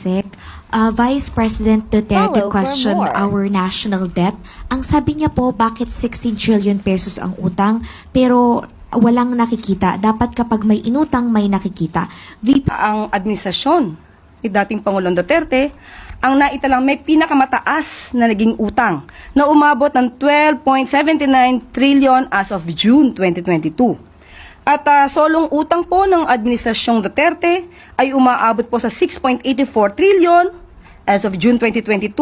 Sec, uh, Vice President Duterte Follow for questioned more. our national debt. Ang sabi niya po, bakit 16 trillion pesos ang utang, pero walang nakikita. Dapat kapag may inutang, may nakikita. VP ang administrasyon ni dating Pangulong Duterte ang naitalang may pinakamataas na naging utang na umabot ng 12.79 trillion as of June 2022. At ah, solong utang po ng administrasyong Duterte ay umaabot po sa 6.84 trillion as of June 2022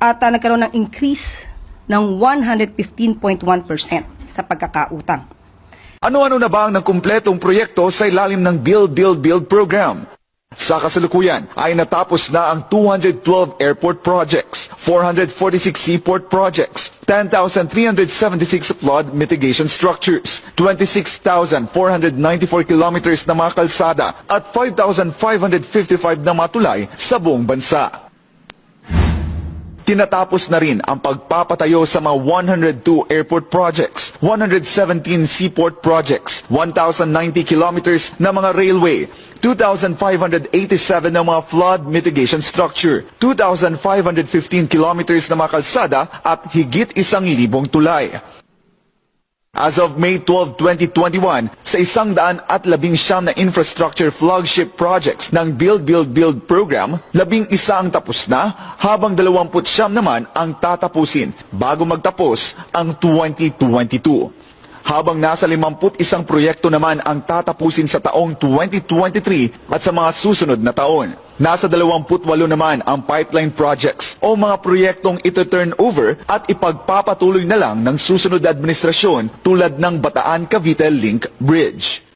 at ah, nagkaroon ng increase ng 115.1% sa pagkakautang. Ano-ano na ba ang nagkumpletong proyekto sa ilalim ng Build, Build, Build program? Sa kasalukuyan ay natapos na ang 212 airport projects, 446 seaport projects, 10,376 flood mitigation structures, 26,494 kilometers na mga kalsada at 5,555 na matulay sa buong bansa. Tinatapos na rin ang pagpapatayo sa mga 102 airport projects, 117 seaport projects, 1,090 kilometers na mga railway, 2,587 na mga flood mitigation structure, 2,515 kilometers na mga kalsada at higit isang libong tulay. As of May 12, 2021, sa isang daan at labing siyam na infrastructure flagship projects ng Build Build Build program, labing isa ang tapos na, habang dalawamput siyam naman ang tatapusin bago magtapos ang 2022. Habang nasa 51 proyekto naman ang tatapusin sa taong 2023 at sa mga susunod na taon. Nasa 28 naman ang pipeline projects o mga proyektong ito turn over at ipagpapatuloy na lang ng susunod na administrasyon tulad ng Bataan Cavite Link Bridge.